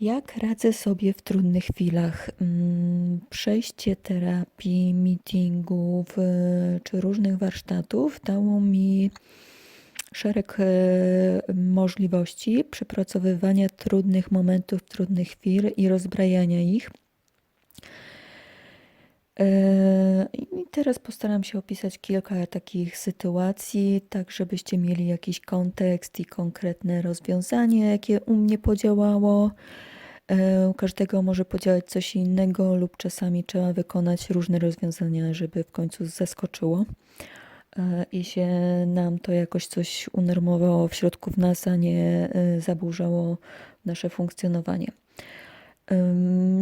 Jak radzę sobie w trudnych chwilach? Mm, Przejście terapii, meetingów czy różnych warsztatów dało mi szereg e, możliwości przepracowywania trudnych momentów, trudnych chwil i rozbrajania ich. E, I teraz postaram się opisać kilka takich sytuacji, tak żebyście mieli jakiś kontekst i konkretne rozwiązanie, jakie u mnie podziałało. U każdego może podziałać coś innego, lub czasami trzeba wykonać różne rozwiązania, żeby w końcu zaskoczyło e, i się nam to jakoś coś unormowało w środku w nas, a nie zaburzało nasze funkcjonowanie.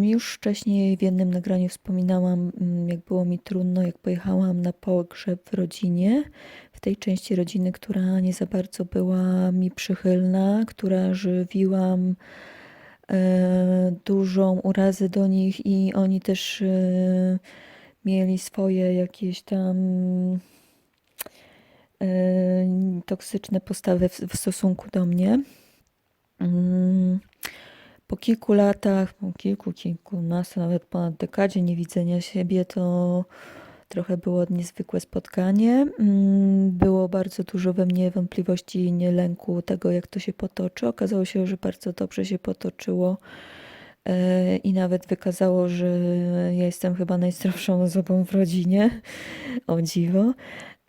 Już wcześniej w jednym nagraniu wspominałam, mm, jak było mi trudno, jak pojechałam na pogrzeb w rodzinie, w tej części rodziny, która nie za bardzo była mi przychylna, która żywiłam e, dużą urazę do nich i oni też e, mieli swoje jakieś tam e, toksyczne postawy w, w stosunku do mnie. Po kilku latach, po kilku, kilkunastu, nawet ponad dekadzie niewidzenia siebie, to trochę było niezwykłe spotkanie. Mm, Było bardzo dużo we mnie wątpliwości i nie lęku tego, jak to się potoczy. Okazało się, że bardzo dobrze się potoczyło e, i nawet wykazało, że ja jestem chyba najzdrowszą osobą w rodzinie. O dziwo.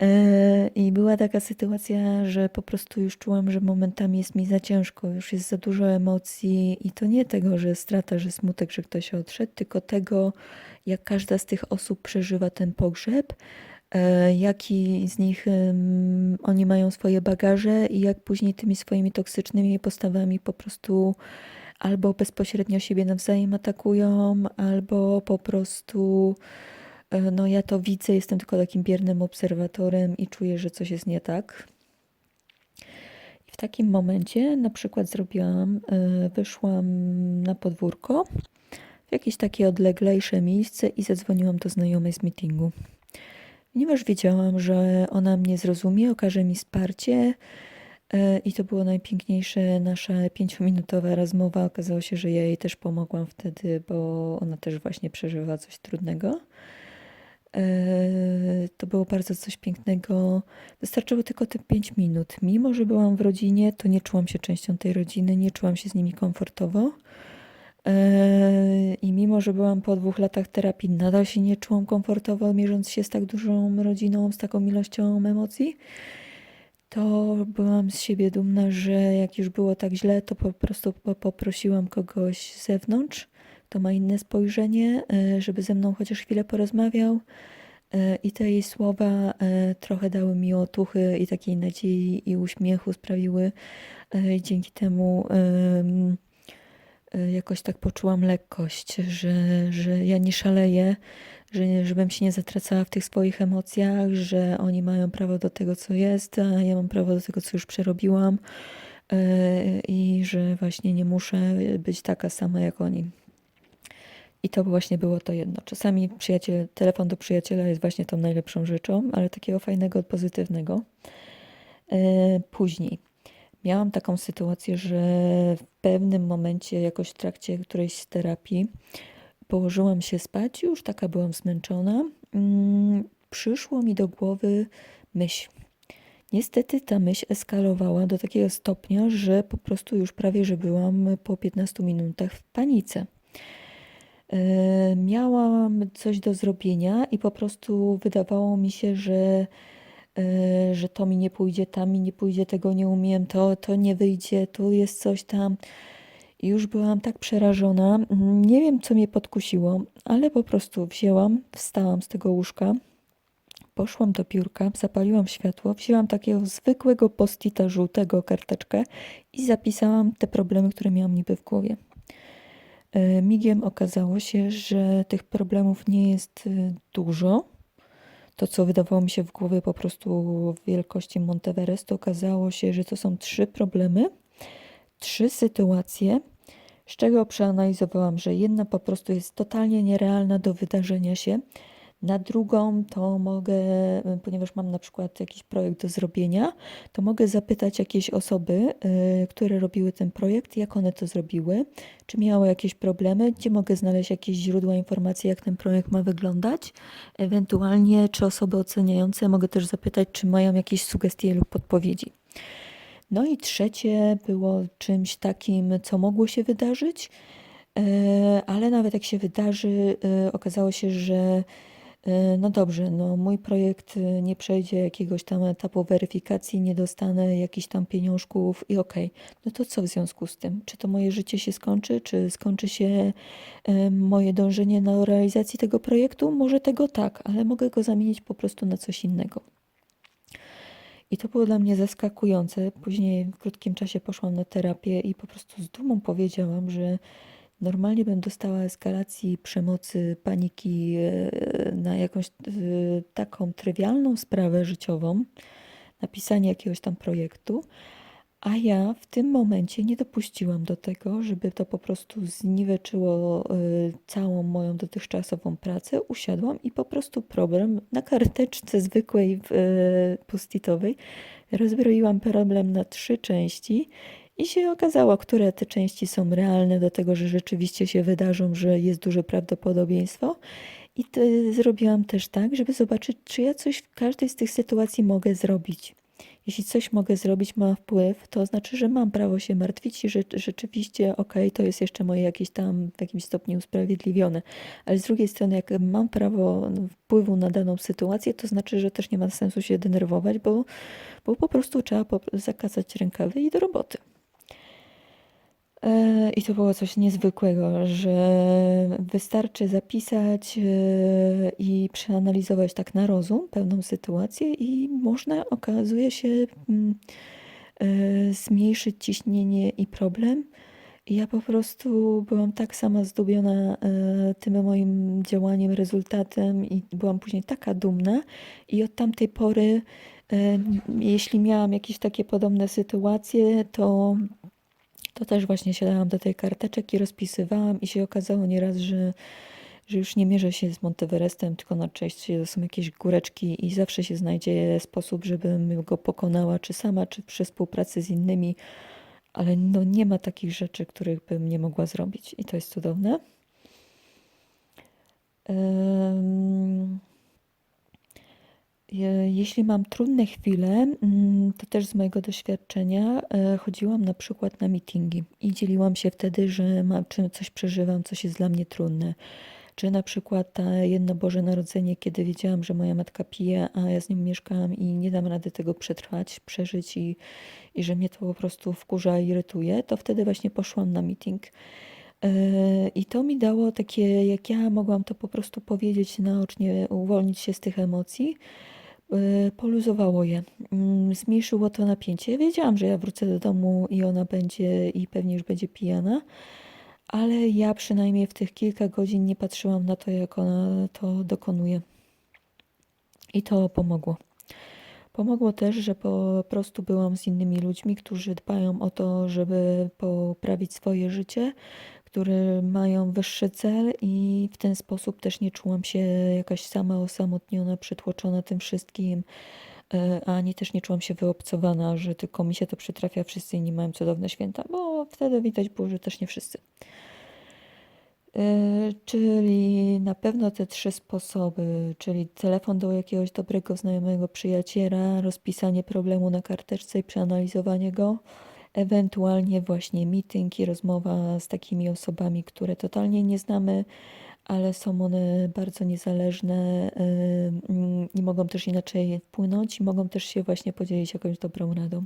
E, I była taka sytuacja, że po prostu już czułam, że momentami jest mi za ciężko, już jest za dużo emocji i to nie tego, że strata, że smutek, że ktoś odszedł, tylko tego, jak każda z tych osób przeżywa ten pogrzeb, e, jaki z nich oni mają swoje bagaże i jak później tymi swoimi toksycznymi postawami po prostu albo bezpośrednio siebie nawzajem atakują, albo po prostu No ja to widzę, jestem tylko takim biernym obserwatorem i czuję, że coś jest nie tak. I w takim momencie na przykład zrobiłam, e, wyszłam na podwórko w jakieś takie odleglejsze miejsce i zadzwoniłam do znajomej z meetingu. Ponieważ wiedziałam, że ona mnie zrozumie, okaże mi wsparcie e, i to było najpiękniejsze nasza pięciominutowa rozmowa. Okazało się, że ja jej też pomogłam wtedy, bo ona też właśnie przeżywa coś trudnego. Eee, To było bardzo coś pięknego. Wystarczyło tylko te 5 minut. Mimo, że byłam w rodzinie, to nie czułam się częścią tej rodziny, nie czułam się z nimi komfortowo. Eee, I mimo, że byłam po dwóch latach terapii, nadal się nie czułam komfortowo, mierząc się z tak dużą rodziną, z taką ilością emocji, to byłam z siebie dumna, że jak już było tak źle, to po prostu po- poprosiłam kogoś z zewnątrz, kto ma inne spojrzenie, e, żeby ze mną chociaż chwilę porozmawiał. E, I te jej słowa e, trochę dały mi otuchy i takiej nadziei i uśmiechu sprawiły. dzięki temu em, jakoś tak poczułam lekkość, że, że ja nie szaleję, że żebym się nie zatracała w tych swoich emocjach, że oni mają prawo do tego, co jest, a ja mam prawo do tego, co już przerobiłam. I że właśnie nie muszę być taka sama jak oni. I to właśnie było to jedno. Czasami przyjaciel, telefon do przyjaciela jest właśnie tą najlepszą rzeczą, ale takiego fajnego, pozytywnego. E, Później miałam taką sytuację, że w pewnym momencie, jakoś w trakcie którejś z terapii, położyłam się spać, już taka byłam zmęczona. Mm, Przyszło mi do głowy myśl. Niestety ta myśl eskalowała do takiego stopnia, że po prostu już prawie, że byłam po 15 minutach w panice. E, Miałam coś do zrobienia i po prostu wydawało mi się, że, e, że to mi nie pójdzie, tam mi nie pójdzie, tego nie umiem, to, to nie wyjdzie, tu jest coś tam. I już byłam tak przerażona. Nie wiem, co mnie podkusiło, ale po prostu wzięłam, wstałam z tego łóżka, poszłam do biurka, zapaliłam światło, wzięłam takiego zwykłego postita żółtego karteczkę i zapisałam te problemy, które miałam niby w głowie. E, Migiem okazało się, że tych problemów nie jest y, dużo. To, co wydawało mi się w głowie po prostu wielkości Monteverestu, okazało się, że to są trzy problemy, trzy sytuacje, z czego przeanalizowałam, że jedna po prostu jest totalnie nierealna do wydarzenia się. Na drugą to mogę, y, ponieważ mam na przykład jakiś projekt do zrobienia, to mogę zapytać jakieś osoby, y, które robiły ten projekt, jak one to zrobiły, czy miały jakieś problemy, gdzie mogę znaleźć jakieś źródła informacji, jak ten projekt ma wyglądać. Ewentualnie, czy osoby oceniające mogę też zapytać, czy mają jakieś sugestie lub podpowiedzi. No i trzecie było czymś takim, co mogło się wydarzyć, e, ale nawet jak się wydarzy, e, okazało się, że no dobrze, no mój projekt e, nie przejdzie jakiegoś tam etapu weryfikacji, nie dostanę jakichś tam pieniążków i okej. No to co w związku z tym? Czy to moje życie się skończy? Czy skończy się e, moje dążenie na realizacji tego projektu? Może tego tak, ale mogę go zamienić po prostu na coś innego. I to było dla mnie zaskakujące. Później w krótkim czasie poszłam na terapię i po prostu z dumą powiedziałam, że normalnie bym dostała eskalacji przemocy, paniki e, na jakąś e, taką trywialną sprawę życiową, napisanie jakiegoś tam projektu, a ja w tym momencie nie dopuściłam do tego, żeby to po prostu zniweczyło y, całą moją dotychczasową pracę. Usiadłam i po prostu problem na karteczce zwykłej postitowej rozbroiłam problem na trzy części i się okazało, które te części są realne do tego, że rzeczywiście się wydarzą, że jest duże prawdopodobieństwo. I zrobiłam też tak, żeby zobaczyć, czy ja coś w każdej z tych sytuacji mogę zrobić. Jeśli coś mogę zrobić, ma wpływ, to znaczy, że mam prawo się martwić i że rzeczywiście, okej, to jest jeszcze moje jakieś tam w jakimś stopniu usprawiedliwione. Ale z drugiej strony, jak mam prawo wpływu na daną sytuację, to znaczy, że też nie ma sensu się denerwować, bo, bo po prostu trzeba zakazać rękawy i do roboty. E, I to było coś niezwykłego, że wystarczy zapisać e, i przeanalizować tak na rozum pewną sytuację i można, okazuje się, mm, e, zmniejszyć ciśnienie i problem. Ja po prostu byłam tak sama zdumiona tym moim działaniem, rezultatem i byłam później taka dumna i od tamtej pory, jeśli miałam jakieś takie podobne sytuacje, to to też właśnie siadałam do tej karteczek i rozpisywałam i się okazało nieraz, że, że już nie mierzę się z Monteverestem, tylko na część to są jakieś góreczki i zawsze się znajdzie sposób, żebym go pokonała, czy sama, czy przy współpracy z innymi, ale no nie ma takich rzeczy, których bym nie mogła zrobić i to jest cudowne. Um... Jeśli mam trudne chwile, mm, to też z mojego doświadczenia e, chodziłam na przykład na meetingi i dzieliłam się wtedy, że mam, czy coś przeżywam, coś jest dla mnie trudne. Czy na przykład ta jedno Boże Narodzenie, kiedy wiedziałam, że moja matka pije, a ja z nią mieszkam i nie dam rady tego przetrwać, przeżyć i, i że mnie to po prostu wkurza i irytuje, to wtedy właśnie poszłam na meeting. E, I to mi dało takie, jak ja mogłam to po prostu powiedzieć naocznie, uwolnić się z tych emocji poluzowało je. Mm, zmniejszyło to napięcie. Wiedziałam, że ja wrócę do domu i ona będzie i pewnie już będzie pijana, ale ja przynajmniej w tych kilka godzin nie patrzyłam na to, jak ona to dokonuje. I to pomogło. Pomogło też, że po prostu byłam z innymi ludźmi, którzy dbają o to, żeby poprawić swoje życie, które mają wyższy cel i w ten sposób też nie czułam się jakaś sama osamotniona, przytłoczona tym wszystkim, e, ani też nie czułam się wyobcowana, że tylko mi się to przytrafia, wszyscy inni mają cudowne święta, bo wtedy widać było, że też nie wszyscy. E, czyli na pewno te trzy sposoby, czyli telefon do jakiegoś dobrego znajomego przyjaciela, rozpisanie problemu na karteczce i przeanalizowanie go, ewentualnie właśnie meeting i rozmowa z takimi osobami, które totalnie nie znamy, ale są one bardzo niezależne i mogą też inaczej wpłynąć i mogą też się właśnie podzielić jakąś dobrą radą.